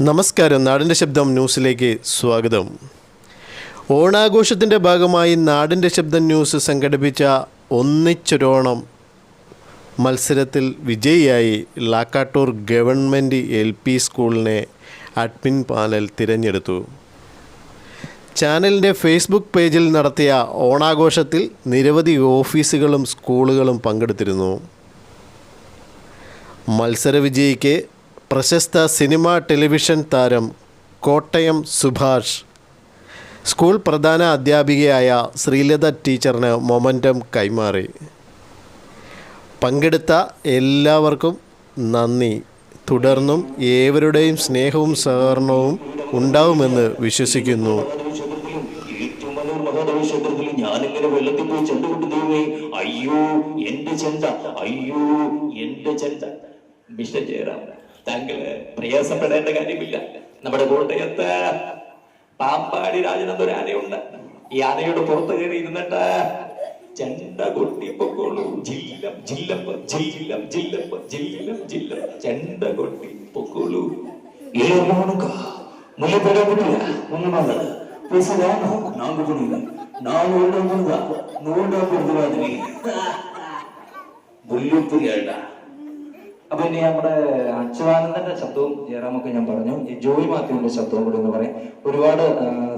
നമസ്കാരം. നാടിന്റെ ശബ്ദം ന്യൂസിലേക്ക് സ്വാഗതം. ഓണാഘോഷത്തിന്റെ ഭാഗമായി നാടിന്റെ ശബ്ദം ന്യൂസ് സംഘടിപ്പിച്ച ഒന്നിച്ചൊരോണം മത്സരത്തിൽ വിജയിയായി ലാക്കാട്ടൂർ ഗവൺമെന്റ് എൽ പി സ്കൂളിനെ അഡ്മിൻ പാനൽ തിരഞ്ഞെടുത്തു. ചാനലിന്റെ ഫേസ്ബുക്ക് പേജിൽ നടത്തിയ ഓണാഘോഷത്തിൽ നിരവധി ഓഫീസുകളും സ്കൂളുകളും പങ്കെടുത്തിരുന്നു. മത്സരവിജയിക്ക് പ്രശസ്ത സിനിമ ടെലിവിഷൻ താരം കോട്ടയം സുഭാഷ്. സ്കൂൾ പ്രധാന അധ്യാപികയായ ശ്രീലത ടീച്ചറിന് മൊമന്റം കൈമാറി. പങ്കെടുത്ത എല്ലാവർക്കും നന്ദി. തുടർന്നും ഏവരുടെയും സ്നേഹവും സഹകരണവും ഉണ്ടാവുമെന്ന് വിശ്വസിക്കുന്നു. ക്ഷേത്രത്തിലും ഞാനിങ്ങനെ വെള്ളത്തിൽ പോയി ചെണ്ട കൊണ്ട് ദൈവമേ അയ്യോ എന്റെ ചെണ്ട. അയ്യോ എന്റെ ചെണ്ട. മിസ്റ്റർ ജയറാം. താങ്കൾ പ്രയാസപ്പെടേണ്ട കാര്യമില്ല. നമ്മുടെ കോട്ടയത്ത് പാമ്പാടി രാജൻ എന്നൊരു ആനയുണ്ട്. ഈ ആനയുടെ പുറത്ത് കയറി ഇരുന്നിട്ട് ചെണ്ട കൊട്ടിപ്പൊക്കോളൂ. ജില്ലം ജില്ലം ജില്ലം ജില്ലം ജില്ലം ജില്ലം. ചെണ്ട കൊട്ടി പൊക്കോളൂ അപ്പൊ ഇനി നമ്മുടെ അച്യുതാനന്ദന്റെ ശബ്ദവും ജയറാമൊക്കെ ഞാൻ പറഞ്ഞു. ഈ ജോയി മാത്യുവിന്റെ ശബ്ദവും കൂടി എന്ന് പറയും. ഒരുപാട്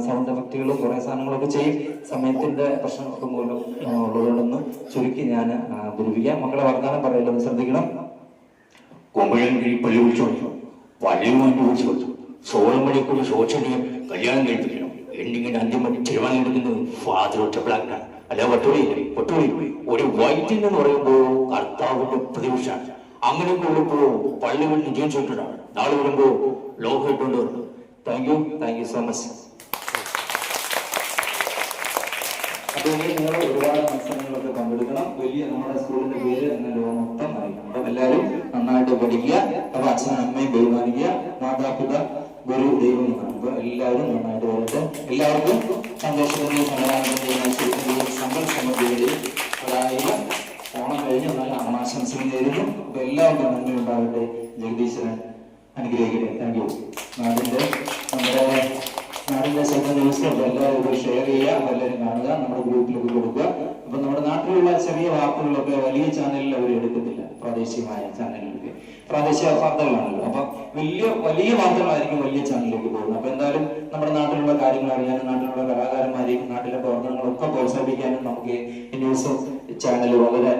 സൗണ്ട് എഫക്റ്റുകളും കുറെ സാധനങ്ങളൊക്കെ ചെയ്യും. സമയത്തിന്റെ പ്രശ്നമൊക്കെ മൂലം ഉള്ളതുകൊണ്ടൊന്ന് ചുരുക്കി ഞാൻ ദുരിപ്പിക്കാം മക്കളെ വർത്താനം പറയുന്നത് ശ്രദ്ധിക്കണം. കൊമ്പഴൻകിഴി പള്ളി വിളിച്ചു മാറ്റി വിളിച്ചു കൊടുത്തു സോളം മണിക്കൂർ ശോചനീയ കല്യാണം കഴിപ്പിക്കണം. എന്നിങ്ങനെ പറ്റി തീരുമാനം എടുക്കുന്നത് ഫാദർ ഒറ്റപ്പിളാക്കാണ് അല്ല വട്ടൂരി വട്ടൂരി ഒരു വൈദ്യൻ എന്ന് പറയുമ്പോൾ കർത്താവിന്റെ പ്രതിപക്ഷമാണ് അങ്ങനെ കൂടുമ്പോ പള്ളികൾ വീണ്ടും ജീവിച്ചിട്ടാണ് നാളെ വരുമ്പോ ലോകം കൊണ്ടുവരണം. Thank you thank you so much വലിയ നമ്മുടെ സ്കൂളിന്റെ എല്ലാവരും നന്നായിട്ട് പഠിക്കുക. അപ്പൊ അച്ഛനും അമ്മയും ബഹുമാനിക്കുക. ഗുരു ദൈവം എല്ലാവരും നന്നായിട്ട് വരട്ടെ. എല്ലാവർക്കും സന്തോഷത്തിന്റെയും സമാധാനത്തിന്റെയും അനുഗ്രഹിക്കട്ടെ താങ്ക് യു നമ്മുടെ നാടിന്റെ ശബ്ദ ന്യൂസ് എല്ലാവരും ഷെയർ ചെയ്യുക എല്ലാവരും കാണുക നമ്മുടെ ഗ്രൂപ്പിലൊക്കെ കൊടുക്കുക. നമ്മുടെ നാട്ടിലുള്ള ചെറിയ വാർത്തകളൊക്കെ വലിയ ചാനലിൽ അവർ എടുക്കത്തില്ല. പ്രാദേശികമായ ചാനലിലൊക്കെ പ്രാദേശിക വാർത്തകളാണല്ലോ. അപ്പൊ വലിയ വലിയ വാർത്തകളായിരിക്കും വലിയ ചാനലിലേക്ക് പോകുന്നത്. അപ്പൊ എന്തായാലും നമ്മുടെ നാട്ടിലുള്ള കാര്യങ്ങൾ അറിയാനും നാട്ടിലുള്ള കലാകാരന്മാരെയും നാട്ടിലെ പ്രവർത്തനങ്ങളൊക്കെ പ്രോത്സാഹിപ്പിക്കാനും നമുക്ക് ന്യൂസ് ചാനൽ വളരെ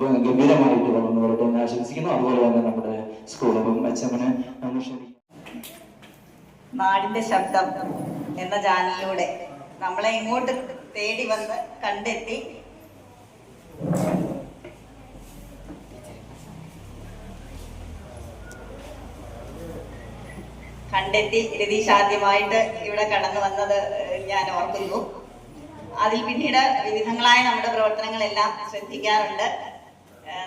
ഗംഭീരമായിട്ട് വളർന്നു വരട്ടെ. ആശംസിക്കുന്നു. അതുപോലെ തന്നെ നമ്മുടെ സ്കൂളിലും അച്ഛമ്മന് നമ്മൾ നാടിന്റെ ശബ്ദം എന്ന ചാനലിലൂടെ നമ്മളെ ഇങ്ങോട്ട് തേടി വന്ന് കണ്ടെത്തി. കണ്ടെത്തി രതീഷ് ആദ്യമായിട്ട് ഇവിടെ കടന്നു വന്നത് ഞാൻ ഓർക്കുന്നു. അതിൽ പിന്നീട് വിവിധങ്ങളായ നമ്മുടെ പ്രവർത്തനങ്ങളെല്ലാം ശ്രദ്ധിക്കാറുണ്ട്.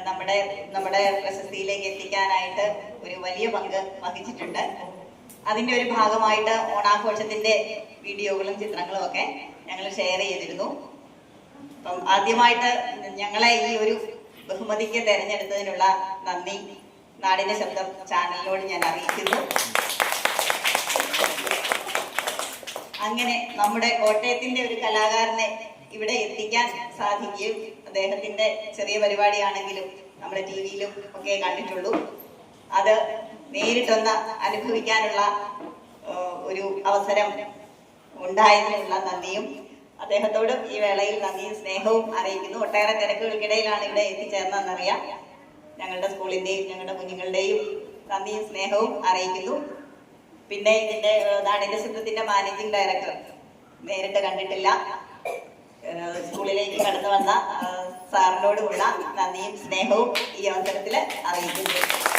നമ്മുടെ നമ്മുടെ പ്രശസ്തിയിലേക്ക് എത്തിക്കാനായിട്ട് ഒരു വലിയ പങ്ക് വഹിച്ചിട്ടുണ്ട്. അതിന്റെ ഒരു ഭാഗമായിട്ട് ഓണാഘോഷത്തിന്റെ വീഡിയോകളും ചിത്രങ്ങളും ഒക്കെ ഞങ്ങൾ ഷെയർ ചെയ്തിരുന്നു. അപ്പം ആദ്യമായിട്ട് ഞങ്ങളെ ഈ ഒരു ബഹുമതിക്ക് തെരഞ്ഞെടുത്തതിനുള്ള നന്ദി. നാടിന്റെ ശബ്ദം ചാനലിനോട് ഞാൻ അറിയിക്കുന്നു. അങ്ങനെ നമ്മുടെ കോട്ടയത്തിന്റെ ഒരു കലാകാരനെ ഇവിടെ എത്തിക്കാൻ സാധിക്കുകയും അദ്ദേഹത്തിന്റെ ചെറിയ പരിപാടിയാണെങ്കിലും നമ്മുടെ ടി വിയിലും ഒക്കെ കണ്ടിട്ടുള്ളൂ. അത് നേരിട്ടൊന്ന് അനുഭവിക്കാനുള്ള ഒരു അവസരം ഉണ്ടായതിനുള്ള നന്ദിയും അദ്ദേഹത്തോടും ഈ വേളയിൽ നന്ദിയും സ്നേഹവും അറിയിക്കുന്നു. ഒട്ടേറെ തിരക്കുകൾക്കിടയിലാണ് ഇവിടെ എത്തിച്ചേർന്നതെന്നറിയാം. ഞങ്ങളുടെ സ്കൂളിന്റെയും ഞങ്ങളുടെ കുഞ്ഞുങ്ങളുടെയും നന്ദിയും സ്നേഹവും അറിയിക്കുന്നു. പിന്നെ ഇതിന്റെ നാടിന്റെ ശബ്ദത്തിന്റെ മാനേജിംഗ് ഡയറക്ടർ നേരിട്ട് കണ്ടിട്ടില്ല. സ്കൂളിലേക്ക് കടന്നു വന്ന സാറിനോടുമുള്ള നന്ദിയും സ്നേഹവും ഈ അവസരത്തിൽ അറിയിക്കുന്നു.